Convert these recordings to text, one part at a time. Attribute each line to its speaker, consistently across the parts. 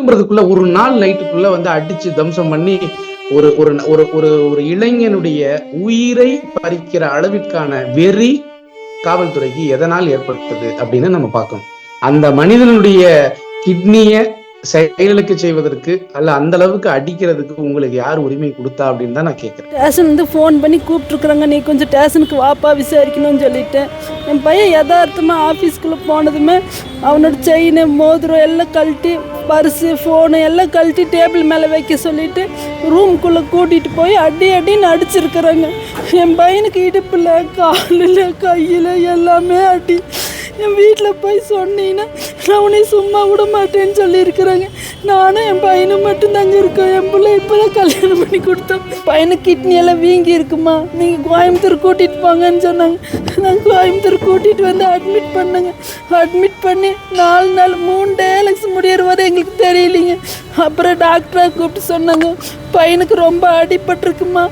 Speaker 1: திரும்புறதுக்குள்ள ஒரு நாள் நைட்டுக்குள்ள வந்து அடிச்சு தம்சம் பண்ணி ஒரு ஒரு ஒரு ஒரு ஒரு இளைஞனுடைய உயிரை பறிக்கிற அளவிற்கான வெறி காவல்துறைக்கு எதனால் ஏற்பட்டது அப்படின்னு நம்ம பார்க்கணும். அந்த மனிதனுடைய கிட்னிய செயலுக்கு செய்வதற்கு அல்ல அந்த அளவுக்கு அடிக்கிறதுக்கு உங்களுக்கு யார் உரிமை கொடுத்தா அப்படின்னு தான் நான் கேட்குறேன்.
Speaker 2: ஸ்டேஷன் வந்து ஃபோன் பண்ணி கூப்பிட்ருக்குறாங்க நீ கொஞ்சம் ஸ்டேஷனுக்கு வாப்பா விசாரிக்கணும்னு சொல்லிட்டேன் என் பையன் யதார்த்தமாக ஆஃபீஸ்க்குள்ளே போனதுமே அவனோட செயின் மோதிரம் எல்லாம் கழட்டி பர்ஸு ஃபோனு எல்லாம் கழட்டி டேபிள் மேலே வைக்க சொல்லிவிட்டு ரூம்குள்ளே கூட்டிகிட்டு போய் அடி அடின்னு அடிச்சிருக்கிறாங்க. என் பையனுக்கு இடுப்பில் காலில் கையில் எல்லாமே அடி. என் வீட்டில் போய் சொன்னீங்கன்னா நான் உன்னை சும்மா விட மாட்டேன்னு சொல்லியிருக்கிறாங்க. நானும் என் பையனும் மட்டும்தாங்க இருக்கோம். என் பிள்ளை இப்போதான் கல்யாணம் பண்ணி கொடுத்தோம் பையனுக்கு கிட்னி எல்லாம் வீங்கி இருக்குமா? நீங்கள் கோயம்புத்தூர் கூட்டிகிட்டு போங்கன்னு சொன்னாங்க. நான் கோயம்புத்தூர் கூட்டிகிட்டு வந்து அட்மிட் பண்ணேங்க. அட்மிட் பண்ணி நாலு நாள் மூணு டேலக்ஸ் முடியிற வரை எங்களுக்கு தெரியலிங்க. அப்புறம் டாக்டரை கூப்பிட்டு சொன்னாங்க. பையனுக்கு ரொம்ப அடிபட்டிருக்குமா?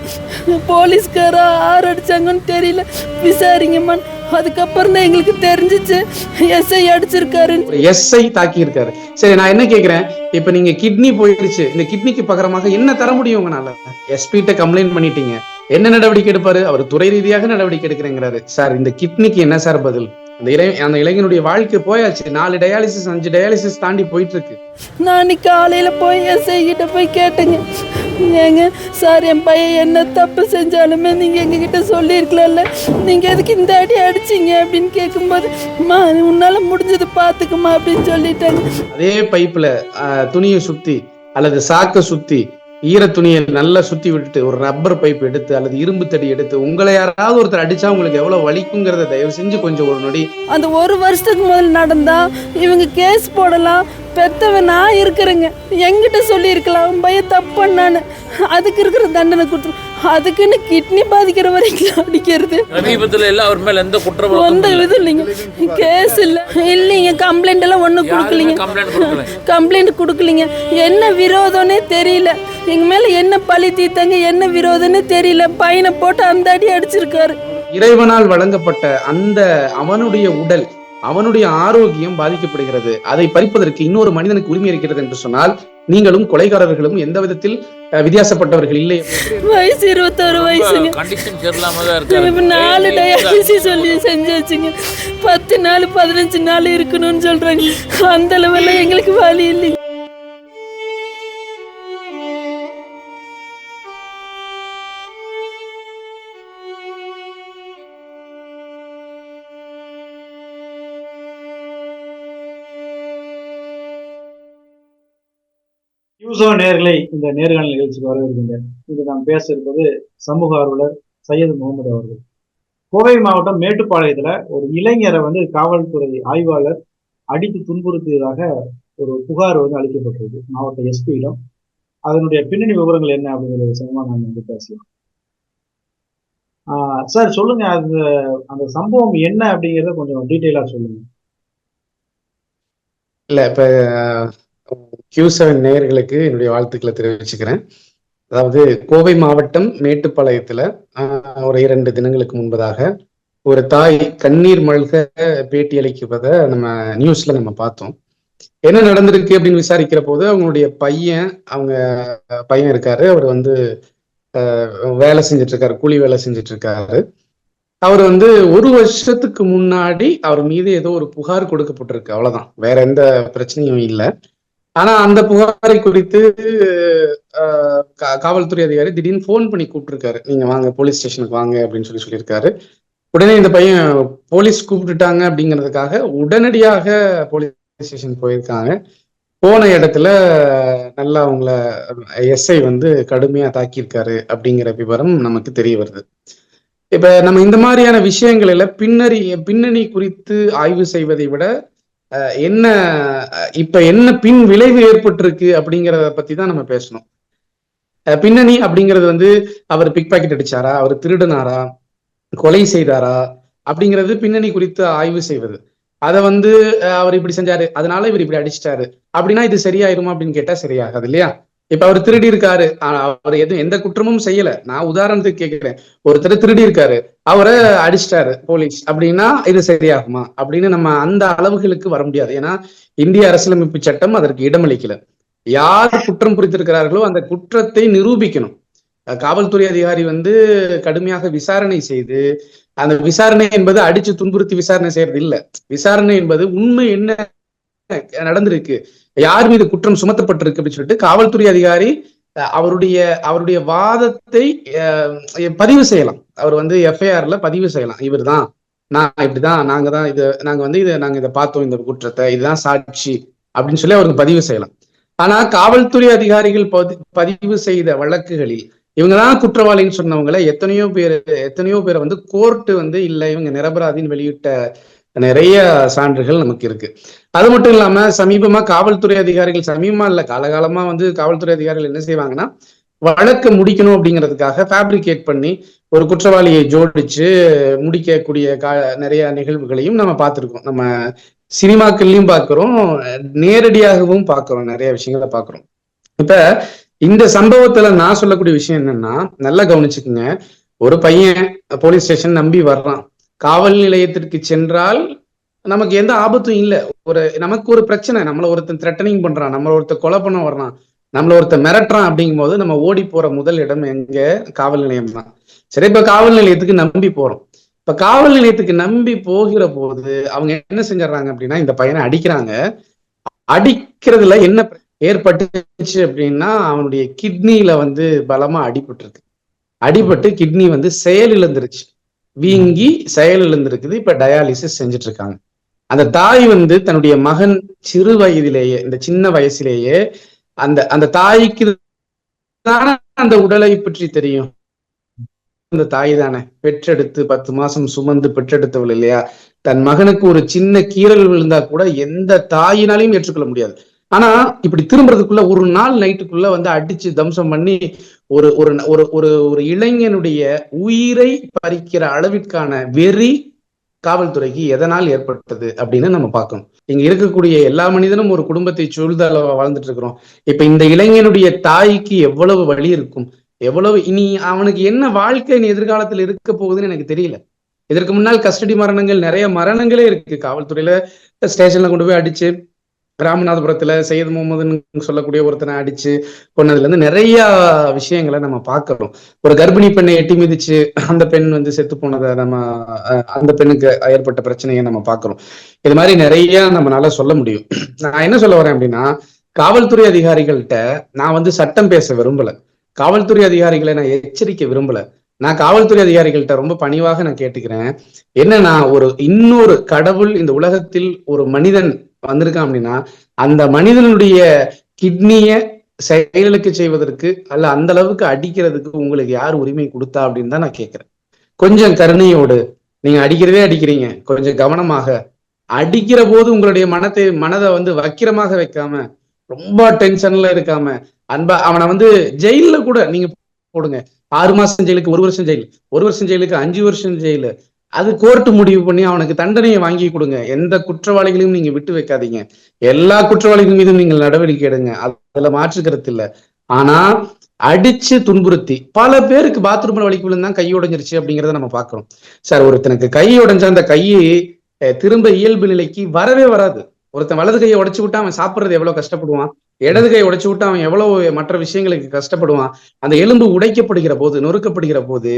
Speaker 2: போலீஸ்காரா ஆறு அடிச்சாங்கன்னு தெரியல. விசாரிங்கம்மா. அதுக்கப்புறம் தான் எங்களுக்கு தெரிஞ்சிச்சு. எஸ்ஐ அடிச்சிருக்காருன்னு.
Speaker 1: ஒரு எஸ்ஐ தாக்கி இருக்காரு சரி நான் என்ன கேக்குறேன்? இப்ப நீங்க கிட்னி போயிடுச்சு இந்த கிட்னிக்கு பகரமாக என்ன தர முடியும் உங்களால? எஸ்பிட்ட கம்ப்ளைண்ட் பண்ணிட்டீங்க. என்ன நடவடிக்கை எடுப்பாரு? அவர் துறை ரீதியாக நடவடிக்கை எடுக்கிறேங்கிறாரு. சார் இந்த கிட்னிக்கு என்ன சார் பதில்? அந்த இளை அந்த இளைஞனுடைய வாழ்க்கை போயாச்சு. நாலு டயாலிசிஸ் அஞ்சு டயாலிசிஸ் தாண்டி போயிட்டு இருக்கு
Speaker 2: நான் காலையில் போய் எஸ்ஐ கிட்ட போய் கேட்டேங்க. ஏங்க? சார் என் பையன் என்ன தப்பு செஞ்சாலுமே நீங்கள் எங்ககிட்ட சொல்லியிருக்கலாம்ல. நீங்கள் எதுக்கு இந்த அடி அடிச்சீங்க அப்படின்னு கேட்கும்போது அம்மா உன்னால் முடிஞ்சது பார்த்துக்குமா அப்படின்னு சொல்லிட்டாங்க.
Speaker 1: அதே பைப்ல துணியை சுத்தி அல்லது சாக்க சுத்தி ஈர துணியை நல்லா சுத்தி விட்டுட்டு ஒரு ரப்பர் பைப் எடுத்து அல்லது இரும்பு தடி எடுத்து உங்களை யாராவது ஒருத்தர் அடிச்சா உங்களுக்கு எவ்வளவு வலிக்குங்கிறத தயவு செஞ்சு கொஞ்சம் ஒரு நொடி.
Speaker 2: அந்த ஒரு வருஷத்துக்கு முதல்ல நடந்தா இவங்க கேஸ் போடலாம் பெத்தவன் நான் இருக்கிறேங்க. என்கிட்ட சொல்லியிருக்கலாம். அவன் பையன் தப்பு பண்ணான்னு அதுக்கு இருக்கிற தண்டனை கொடுத்துரு அதுக்குன்னு கிட்னி பாதிக்கிற வரைக்கும் அடிக்கிறது.
Speaker 3: சமீபத்தில் எல்லாம் அவர் மேல எந்த குற்ற
Speaker 2: எந்த இது இல்லைங்க. கேஸ் இல்லை. இல்லைங்க. கம்ப்ளைண்ட் எல்லாம் ஒன்றும் கொடுக்கலீங்க.
Speaker 3: கம்ப்ளைண்ட் கொடுக்கல.
Speaker 2: கம்ப்ளைண்ட் கொடுக்கலீங்க. என்ன விரோதம்னே தெரியல. எங்க மேல என்ன பழி தீர்த்தாங்க என்ன விரோதம்னே தெரியல. பையனை போட்டு அந்த அடி அடிச்சிருக்காரு.
Speaker 1: இறைவனால் வழங்கப்பட்ட அந்த அவனுடைய உடல் அவனுடைய ஆரோக்கியம் பாதிக்கப்படுகிறது. அதை பறிப்பதற்கு இன்னொரு மனிதனுக்கு உரிமை இருக்கிறது என்று சொன்னால் நீங்களும் கொலைகாரர்களும் எந்த விதத்தில் வித்தியாசப்பட்டவர்கள் இல்லை
Speaker 2: வயசு இருபத்தோரு வயசுங்க. நாலு டயாலிசிஸ் சொல்லி செஞ்சாச்சுங்க. பத்து நாள் பதினஞ்சு நாள் இருக்கணும்னு சொல்றாங்க. அந்த அளவுல எங்களுக்கு வழி இல்லைங்க.
Speaker 4: யூசோ நேர்களை இந்த நேர்காணல் நிகழ்ச்சிக்கு வரவேற்கின்றேன் இது நாம் பேச இருப்பது சமூக ஆர்வலர் சையது முகமது அவர்கள். கோவை மாவட்டம் மேட்டுப்பாளையத்துல ஒரு இளைஞரை வந்து காவல்துறை ஆய்வாளர் அடித்து துன்புறுத்தியதாக ஒரு புகார் வந்து அளிக்கப்பட்டிருக்கு மாவட்ட எஸ்பியிடம் அதனுடைய பின்னணி விவரங்கள் என்ன அப்படிங்கிறது சம்பவமா நாம் வந்து பேசலாம். ஆஹ் சார் சொல்லுங்க அந்த அந்த சம்பவம் என்ன அப்படிங்கிறத கொஞ்சம் டீட்டெயிலா சொல்லுங்க.
Speaker 1: இல்ல இப்ப கியூ செவன் நேயர்களுக்கு என்னுடைய வாழ்த்துக்களை தெரிவிச்சுக்கிறேன். அதாவது கோவை மாவட்டம் மேட்டுப்பாளையத்துல ஆஹ், ஒரு இரண்டு தினங்களுக்கு முன்பதாக ஒரு தாய் கண்ணீர் மல்க பேட்டி அளிக்குவதை நம்ம நியூஸ்ல நம்ம பார்த்தோம். என்ன நடந்திருக்கு அப்படின்னு விசாரிக்கிற போது அவங்களுடைய பையன் அவங்க பையன் இருக்காரு. அவர் வந்து ஆஹ், வேலை செஞ்சுட்டு இருக்காரு கூலி வேலை செஞ்சுட்டு இருக்காரு அவர் வந்து ஒரு வருஷத்துக்கு முன்னாடி அவர் மீது ஏதோ ஒரு புகார் கொடுக்கப்பட்டிருக்கு. அவ்வளவுதான். வேற எந்த பிரச்சனையும் இல்லை. ஆனா அந்த புகாரை குறித்து ஆஹ், காவல்துறை அதிகாரி திடீர்னு போன் பண்ணி கூப்பிட்டுருக்காரு. நீங்க வாங்க போலீஸ் ஸ்டேஷனுக்கு வாங்க அப்படின்னு சொல்லி சொல்லியிருக்காரு. உடனே இந்த பையன் போலீஸ் கூப்பிட்டுட்டாங்க அப்படிங்கிறதுக்காக உடனடியாக போலீஸ் ஸ்டேஷன் போயிருக்காங்க. போன இடத்துல நல்லா அவங்கள எஸ்ஐ வந்து கடுமையா தாக்கியிருக்காரு அப்படிங்கிற விவரம் நமக்கு தெரிய வருது. இப்ப நம்ம இந்த மாதிரியான விஷயங்களில பின்னணி பின்னணி குறித்து ஆய்வு செய்வதை விட என்ன இப்ப என்ன பின் விளைவு ஏற்பட்டிருக்கு அப்படிங்கிறத பத்தி தான் நம்ம பேசணும். பின்னணி அப்படிங்கிறது வந்து அவர் பிக் பாக்கெட் அடிச்சாரா? அவர் திருடினாரா? கொலை செய்தாரா? அப்படிங்கிறது பின்னணி குறித்து ஆய்வு செய்வது. அதை வந்து அவர் இப்படி செஞ்சாரு. அதனால இவர் இப்படி அடிச்சிட்டாரு. அப்படின்னா இது சரியாயிருமா அப்படின்னு கேட்டா சரியாகாது இல்லையா? இப்ப அவர் திருடி இருக்காரு அவர் எதுவும் எந்த குற்றமும் செய்யல. நான் உதாரணத்துக்கு கேட்கிறேன் ஒருத்தர் திருடி இருக்காரு அவரை அடிச்சிட்டாரு போலீஸ். அப்படின்னா இது சரியாகுமா? அப்படின்னு நம்ம அந்த அளவுகளுக்கு வர முடியாது. ஏன்னா இந்திய அரசியலமைப்பு சட்டம் அதற்கு இடமளிக்கல. யார் குற்றம் புரித்திருக்கிறார்களோ அந்த குற்றத்தை நிரூபிக்கணும். காவல்துறை அதிகாரி வந்து கடுமையாக விசாரணை செய்து அந்த விசாரணை என்பது அடிச்சு துன்புறுத்தி விசாரணை செய்யறது இல்ல. விசாரணை என்பது உண்மை என்ன நடந்திருக்கு. யார் மீது குற்றம் சுமத்தப்பட்டிருக்கு அப்படின்னு சொல்லிட்டு காவல்துறை அதிகாரி அவருடைய அவருடைய வாதத்தை அஹ், பதிவு செய்யலாம். அவர் வந்து எஃப்ஐஆர்ல பதிவு செய்யலாம். இவர்தான். நான் இப்படிதான் நாங்க தான் இது நாங்க வந்து இதை நாங்க இதை பார்த்தோம் இந்த குற்றத்தை. இதுதான் சாட்சி அப்படின்னு சொல்லி அவருக்கு பதிவு செய்யலாம். ஆனா காவல்துறை அதிகாரிகள் பதிவு செய்த வழக்குகளில் இவங்கதான் குற்றவாளின்னு சொன்னவங்களை எத்தனையோ பேர் எத்தனையோ பேரை வந்து கோர்ட்டு வந்து இல்ல இவங்க நிரபராதின்னு வெளியிட்ட நிறைய சான்றுகள் நமக்கு இருக்கு. அது மட்டும் இல்லாம சமீபமா காவல்துறை அதிகாரிகள் சமீபமா இல்ல காலகாலமா வந்து காவல்துறை அதிகாரிகள் என்ன செய்வாங்கன்னா வழக்கு முடிக்கணும் அப்படிங்கிறதுக்காக ஃபேப்ரிகேட் பண்ணி ஒரு குற்றவாளியை ஜோடிச்சு முடிக்கக்கூடிய கா நிறைய நிகழ்வுகளையும் நம்ம பார்த்திருக்கோம். நம்ம சினிமாக்கள்லயும் பார்க்கிறோம் நேரடியாகவும் பார்க்கிறோம் நிறைய விஷயங்களை பார்க்கிறோம். இப்ப இந்த சம்பவத்துல நான் சொல்லக்கூடிய விஷயம் என்னன்னா நல்லா கவனிச்சுக்குங்க. ஒரு பையன் போலீஸ் ஸ்டேஷன் நம்பி வர்றான். காவல் நிலையத்திற்கு சென்றால் நமக்கு எந்த ஆபத்தும் இல்லை. ஒரு நமக்கு ஒரு பிரச்சனை. நம்மள ஒருத்தன் த்ரெட்டனிங் பண்றான். நம்மள ஒருத்தன் கொலை பண்ண வர்றான். நம்மள ஒருத்தன் மிரட்டுறான் அப்படிங்கும் போது நம்ம ஓடி போற முதல் இடம் எங்க? காவல் நிலையம் தான் சரி இப்ப காவல் நிலையத்துக்கு நம்பி போறோம். இப்ப காவல் நிலையத்துக்கு நம்பி போகிற போது அவங்க என்ன செஞ்சிடறாங்க அப்படின்னா இந்த பையனை அடிக்கிறாங்க. அடிக்கிறதுல என்ன ஏற்பட்டுச்சு அப்படின்னா அவனுடைய கிட்னியில வந்து பலமா அடிபட்டுருக்கு. அடிபட்டு கிட்னி வந்து செயல் இழந்துருச்சு வீங்கி செயல் இழந்திருக்குது இப்ப டயாலிசிஸ் செஞ்சுட்டு இருக்காங்க. அந்த தாய் வந்து தன்னுடைய மகன் சிறு வயதிலேயே இந்த சின்ன வயசிலேயே அந்த அந்த தாய்க்கு தானே அந்த உடலை பற்றி தெரியும். அந்த தாய் தானே. பெற்றெடுத்து பத்து மாசம் சுமந்து பெற்றெடுத்தவள் இல்லையா? தன் மகனுக்கு ஒரு சின்ன கீறல் விழுந்தா கூட எந்த தாயினாலையும் ஏற்றுக்கொள்ள முடியாது. ஆனா இப்படி திரும்புறதுக்குள்ள ஒரு நாள் நைட்டுக்குள்ள வந்து அடிச்சு தம்சம் பண்ணி ஒரு ஒரு ஒரு ஒரு ஒரு இளைஞனுடைய உயிரை பறிக்கிற அளவிற்கான வெறி காவல்துறைக்கு எதனால் ஏற்பட்டது அப்படின்னு நம்ம பார்க்கணும். இங்க இருக்கக்கூடிய எல்லா மனிதனும் ஒரு குடும்பத்தை சூழ்ந்த அளவு வாழ்ந்துட்டு இருக்கிறோம். இப்ப இந்த இளைஞனுடைய தாய்க்கு எவ்வளவு வழி இருக்கும்? எவ்வளவு இனி அவனுக்கு என்ன வாழ்க்கை இனி எதிர்காலத்தில் இருக்க போகுதுன்னு எனக்கு தெரியல. இதற்கு முன்னால் கஸ்டடி மரணங்கள் நிறைய மரணங்களே இருக்கு. காவல்துறையில ஸ்டேஷன்ல கொண்டு போய் அடிச்சு ராமநாதபுரத்துல சையது முகமதுன்னு சொல்லக்கூடிய ஒருத்தனை அடிச்சு கொன்னதுல இருந்து நிறைய விஷயங்களை நம்ம பார்க்கிறோம். ஒரு கர்ப்பிணி பெண்ணை எட்டி மிதிச்சு அந்த பெண் வந்து செத்து போனதை நம்ம அஹ், அந்த பெண்ணுக்கு ஏற்பட்ட பிரச்சனையை நம்ம பார்க்கிறோம். இது மாதிரி நிறைய நம்மளால சொல்ல முடியும். நான் என்ன சொல்ல வரேன் அப்படின்னா காவல்துறை அதிகாரிகள்கிட்ட நான் வந்து சட்டம் பேச விரும்பல. காவல்துறை அதிகாரிகளை நான் எச்சரிக்க விரும்பல. நான் காவல்துறை அதிகாரிகள்கிட்ட ரொம்ப பணிவாக நான் கேட்டுக்கிறேன். என்னன்னா ஒரு இன்னொரு கடவுள் இந்த உலகத்தில் ஒரு மனிதன் வந்திருக்கான் அப்படின்னா அந்த மனிதனுடைய கிட்னிய செயலுக்கு செய்வதற்கு அல்ல அந்த அளவுக்கு அடிக்கிறதுக்கு உங்களுக்கு யார் உரிமை கொடுத்தா அப்படின்னு தான் நான் கேட்கிறேன். கொஞ்சம் கருணையோடு நீங்க அடிக்கிறதே அடிக்கிறீங்க. கொஞ்சம் கவனமாக. அடிக்கிற போது உங்களுடைய மனத்தை மனதை வந்து வக்கிரமாக வைக்காம ரொம்ப டென்ஷன்ல இருக்காம அன்பா அவனை வந்து ஜெயில்ல கூட நீங்க போடுங்க. ஆறு மாசம் ஜெயிலுக்கு ஒரு வருஷம் ஜெயில். ஒரு வருஷம் ஜெயிலுக்கு அஞ்சு வருஷம் ஜெயிலு. அது கோர்ட்டு முடிவு பண்ணி அவனுக்கு தண்டனையை வாங்கி கொடுங்க. எந்த குற்றவாளிகளையும் நீங்க விட்டு வைக்காதீங்க. எல்லா குற்றவாளிகள் மீதும் நீங்கள் நடவடிக்கை எடுங்க. அதுல மாற்று கருத்து இல்ல. ஆனா அடிச்சு துன்புறுத்தி பல பேருக்கு பாத்ரூம்ல வலிக்கு விழுந்தா கை உடைஞ்சிருச்சு அப்படிங்கறத நம்ம பாக்குறோம் சார் ஒருத்தனுக்கு கை உடைஞ்சா அந்த கையை அஹ், திரும்ப இயல்பு நிலைக்கு வரவே வராது. ஒருத்தன் வலது கையை உடைச்சு விட்டா அவன் சாப்பிடுறது எவ்வளவு கஷ்டப்படுவான்? இடது கை உடைச்சு விட்டு அவன் எவ்வளவு மற்ற விஷயங்களுக்கு கஷ்டப்படுவான்? அந்த எலும்பு உடைக்கப்படுகிற போது நொறுக்கப்படுகிற போது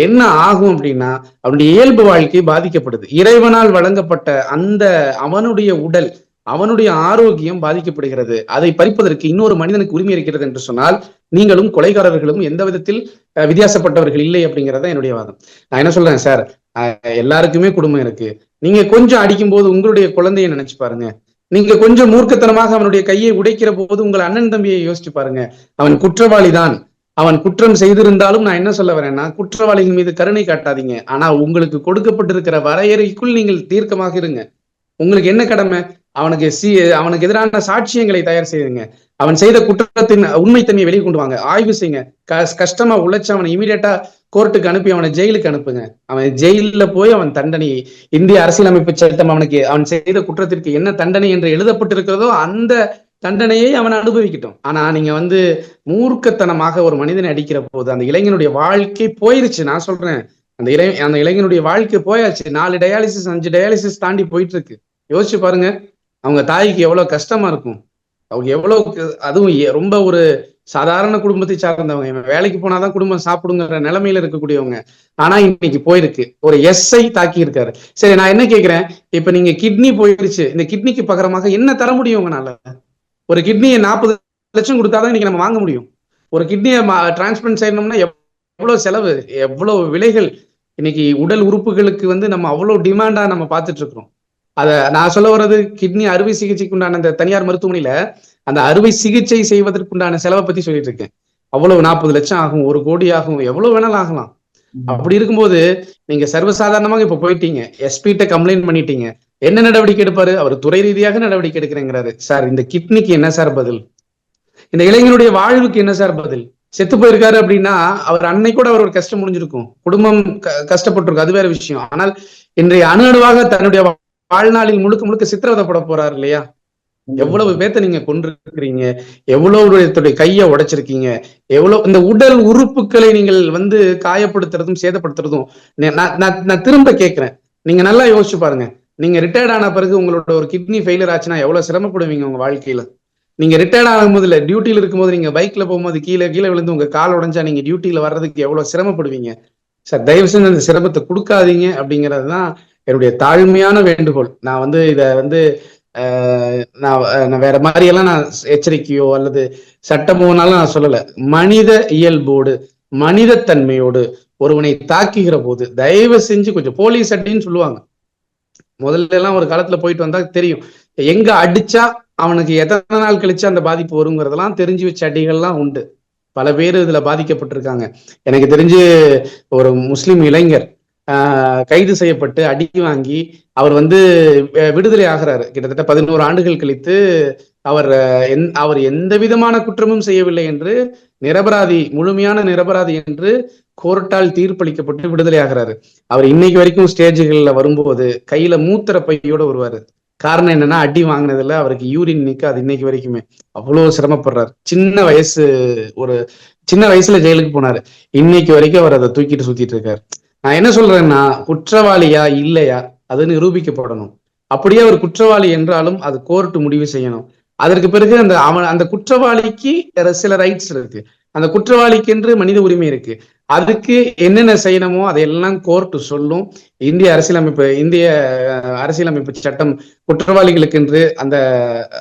Speaker 1: என்ன ஆகும் அப்படின்னா அவனுடைய இயல்பு வாழ்க்கை பாதிக்கப்படுது. இறைவனால் வழங்கப்பட்ட அந்த அவனுடைய உடல் அவனுடைய ஆரோக்கியம் பாதிக்கப்படுகிறது. அதை பறிப்பதற்கு இன்னொரு மனிதனுக்கு உரிமை இருக்கிறது என்று சொன்னால் நீங்களும் கொலைகாரர்களும் எந்த விதத்தில் அஹ், வித்தியாசப்பட்டவர்கள் இல்லை அப்படிங்கறத என்னுடைய வாதம். நான் என்ன சொல்றேன் சார்? எல்லாருக்குமே குடும்பம் இருக்கு. நீங்க கொஞ்சம் அடிக்கும் போது உங்களுடைய குழந்தைய நினைச்சு பாருங்க. நீங்க கொஞ்சம் மூர்க்கத்தனமாக அவனுடைய கையை உடைக்கிற போது உங்கள் அண்ணன் தம்பியை யோசிச்சு பாருங்க. அவன் குற்றவாளி தான் அவன் குற்றம் செய்திருந்தாலும் நான் என்ன சொல்ல வரேன்னா குற்றவாளிகள் மீது கருணை காட்டாதீங்க. ஆனா உங்களுக்கு கொடுக்கப்பட்டிருக்கிற வரையறைக்குள் நீங்கள் தீர்க்கமாக இருங்க. உங்களுக்கு என்ன கடமை? அவனுக்கு சி அவனுக்கு எதிரான சாட்சியங்களை தயார் செய்யுங்க. அவன் செய்த குற்றத்தின் உண்மைத்தன்மையை வெளியே கொண்டு வாங்க. ஆய்வு செய்யுங்க. கஷ்டமா உழைச்சு அவனை இமீடியட்டா கோர்ட்டுக்கு அனுப்பி அவனை ஜெயிலுக்கு அனுப்புங்க. அவன் ஜெயிலில் போய் அவன் தண்டனை இந்திய அரசியலமைப்பு சட்டம் அவனுக்கு அவன் செய்த குற்றத்திற்கு என்ன தண்டனை என்று எழுதப்பட்டிருக்கிறதோ அந்த தண்டனையை அவன் அனுபவிக்கட்டும். ஆனா நீங்க வந்து மூர்க்கத்தனமாக ஒரு மனிதனை அடிக்கிற போது அந்த இளைஞனுடைய வாழ்க்கை போயிருச்சு. நான் சொல்றேன் அந்த இளை அந்த இளைஞனுடைய வாழ்க்கை போயாச்சு. நாலு டயாலிசிஸ் அஞ்சு டயாலிசிஸ் தாண்டி போயிட்டு இருக்கு யோசிச்சு பாருங்க அவங்க தாய்க்கு எவ்வளவு கஷ்டமா இருக்கும். அவங்க எவ்வளவு அதுவும் ரொம்ப ஒரு சாதாரண குடும்பத்தை சார்ந்தவங்க இவன் வேலைக்கு போனாதான் குடும்பம் சாப்பிடுங்கிற நிலைமையில இருக்கக்கூடியவங்க. ஆனா இன்னைக்கு போயிருக்கு. ஒரு எஸ்ஐ தாக்கி இருக்காரு. சரி நான் என்ன கேக்குறேன்? இப்ப நீங்க கிட்னி போயிருச்சு. இந்த கிட்னிக்கு பகரமாக என்ன தர முடியும் உங்களால? ஒரு கிட்னியை நாற்பது லட்சம் கொடுத்தாதான் இன்னைக்கு நம்ம வாங்க முடியும். ஒரு கிட்னியை டிரான்ஸ்பிளண்ட் செய்யணும்னா எவ்வளவு செலவு எவ்வளவு விலைகள்? இன்னைக்கு உடல் உறுப்புகளுக்கு வந்து நம்ம அவ்வளவு டிமாண்டா நம்ம பார்த்துட்டு இருக்கிறோம். அத நான் சொல்ல வர்றது கிட்னி அறுவை சிகிச்சைக்கு உண்டான அந்த தனியார் மருத்துவமனையில அந்த அறுவை சிகிச்சை செய்வதற்குண்டான செலவை பத்தி சொல்லிட்டு இருக்கேன் அவ்வளவு நாற்பது லட்சம் ஆகும் ஒரு கோடி ஆகும் எவ்வளவு வேணாலும் ஆகலாம். அப்படி இருக்கும்போது நீங்க சர்வசாதாரணமாக இப்ப போயிட்டீங்க. எஸ்பிட்ட கம்ப்ளைண்ட் பண்ணிட்டீங்க. என்ன நடவடிக்கை எடுப்பாரு? அவர் துறை ரீதியாக நடவடிக்கை எடுக்கிறேங்கிறாரு. சார் இந்த கிட்னிக்கு என்ன சார் பதில்? இந்த இளைஞனுடைய வாழ்வுக்கு என்ன சார் பதில்? செத்து போயிருக்காரு அப்படின்னா அவர் அன்னை கூட அவர் ஒரு கஷ்டம் முடிஞ்சிருக்கும். குடும்பம் கஷ்டப்பட்டிருக்கும். அது வேற விஷயம். ஆனால் இன்றைய அணு அணுவாக தன்னுடைய வாழ்நாளில் முழுக்க முழுக்க சித்திரவதைப்பட போறாரு இல்லையா? எவ்வளவு பேத்த நீங்க கொண்டிருக்கிறீங்க எவ்வளவு பேர்த்துடைய கையை உடைச்சிருக்கீங்க? எவ்வளவு இந்த உடல் உறுப்புகளை நீங்கள் வந்து காயப்படுத்துறதும் சேதப்படுத்துறதும் நான் நான்- நான் திரும்ப கேட்கிறேன் நீங்க நல்லா யோசிச்சு பாருங்க. நீங்க ரிட்டையர்ட் ஆன பிறகு உங்களோட ஒரு கிட்னி ஃபெயிலியர் ஆச்சுன்னா எவ்வளவு சிரமப்படுவீங்க உங்க வாழ்க்கையில? நீங்க ரிட்டையர்ட் ஆகும்போது இல்ல டியூட்டில இருக்கும்போது நீங்க பைக்ல போகும்போது கீழே கீழே விழுந்து உங்க கால் உடைஞ்சா நீங்க டியூட்டில வர்றதுக்கு எவ்வளவு சிரமப்படுவீங்க? சார் தயவு செஞ்சு அந்த சிரமத்தை கொடுக்காதீங்க அப்படிங்கிறது தான் என்னுடைய தாழ்மையான வேண்டுகோள். நான் வந்து இத வந்து நான் நான் வேற மாதிரி எல்லாம் நான் எச்சரிக்கையோ அல்லது சட்டமோனாலும் நான் சொல்லல. மனித இயல்போடு மனிதத்தன்மையோடு ஒருவனை தாக்குகிற போது தயவு செஞ்சு கொஞ்சம் போலீஸ் அட்டின்னு சொல்லுவாங்க. முதல்ல எல்லாம் ஒரு காலத்துல போயிட்டு வந்தா தெரியும். எங்க அடிச்சா அவனுக்கு எத்தனை நாள் கழிச்சு அந்த பாதிப்பு வருங்கிறதெல்லாம் தெரிஞ்சு வச்ச அடிகள்லாம் உண்டு. பல பேர் இதுல பாதிக்கப்பட்டிருக்காங்க. எனக்கு தெரிஞ்சு ஒரு முஸ்லிம் இளைஞர் கைது செய்யப்பட்டு அடி வாங்கி அவர் வந்து விடுதலை ஆகிறாரு. கிட்டத்தட்ட பதினோரு ஆண்டுகள் கழித்து அவர் எந்- அவர் எந்த விதமான குற்றமும் செய்யவில்லை என்று நிரபராதி முழுமையான நிரபராதி என்று கோர்ட்டால் தீர்ப்பளிக்கப்பட்டு விடுதலை ஆகிறாரு. அவர் இன்னைக்கு வரைக்கும் ஸ்டேஜுகளில் வரும்போது கையில மூத்திர பையோட வருவாரு. காரணம் என்னன்னா அடி வாங்கினதுல அவருக்கு யூரின் நிக்காது இன்னைக்கு வரைக்குமே. அவ்வளவு சிரமப்படுறாரு. சின்ன வயசு ஒரு சின்ன வயசுல ஜெயிலுக்கு போனாரு. இன்னைக்கு வரைக்கும் அவர் அதை தூக்கிட்டு சுத்திட்டு இருக்காரு. நான் என்ன சொல்றேன்னா குற்றவாளியா இல்லையா அது நிரூபிக்கப்படணும். அப்படியே அவர் குற்றவாளி என்றாலும் அது கோர்ட் முடிவு செய்யணும். அதற்கு பிறகு அந்த அவன் அந்த குற்றவாளிக்கு சில ரைட்ஸ் இருக்கு. அந்த குற்றவாளிக்கென்று மனித உரிமை இருக்கு. அதுக்கு என்னென்ன செய்யணுமோ அதையெல்லாம் கோர்ட் சொல்லும். இந்திய அரசியலமைப்பு இந்திய அரசியலமைப்பு சட்டம் குற்றவாளிகளுக்கென்று அந்த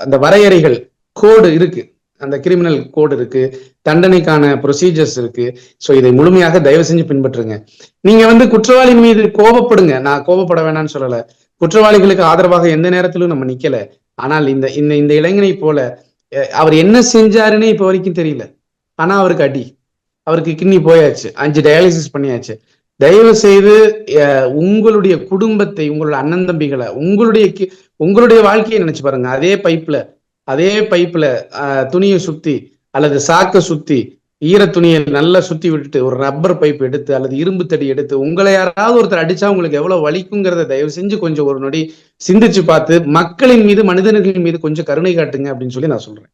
Speaker 1: அந்த வரையறைகள் கோடு இருக்கு. அந்த கிரிமினல் கோடு இருக்கு. தண்டனைக்கான ப்ரொசீஜர்ஸ் இருக்கு. ஸோ இதை முழுமையாக தயவு செஞ்சு பின்பற்றுங்க. நீங்க வந்து குற்றவாளியின் மீது கோபப்படுங்க. நான் கோபப்பட வேணாம்னு சொல்லல. குற்றவாளிகளுக்கு ஆதரவாக எந்த நேரத்திலும் நம்ம நிக்கல. ஆனால் இந்த இந்த இந்த இளைஞனை போல அவர் என்ன செஞ்சாருன்னே இப்போ வரைக்கும் தெரியல. ஆனா அவருக்கு அடி. அவருக்கு கிட்னி போயாச்சு. அஞ்சு டயாலிசிஸ் பண்ணியாச்சு. தயவு செய்து உங்களுடைய குடும்பத்தை உங்களுடைய அண்ணன் தம்பிகளை உங்களுடைய கி- உங்களுடைய வாழ்க்கையை நினைச்சு பாருங்க. அதே பைப்ல அதே பைப்ல அஹ், துணியை சுத்தி அல்லது சாக்கை சுத்தி ஈர துணியை நல்லா சுத்தி விட்டுட்டு ஒரு ரப்பர் பைப் எடுத்து அல்லது இரும்பு தடி எடுத்து உங்களை யாராவது ஒருத்தர் அடிச்சா உங்களுக்கு எவ்வளவு வலிக்குங்கிறத தயவு செஞ்சு கொஞ்சம் ஒரு நொடி சிந்திச்சு பார்த்து மக்களின் மீது மனிதர்களின் மீது கொஞ்சம் கருணை காட்டுங்க அப்படின்னு சொல்லி நான் சொல்றேன்.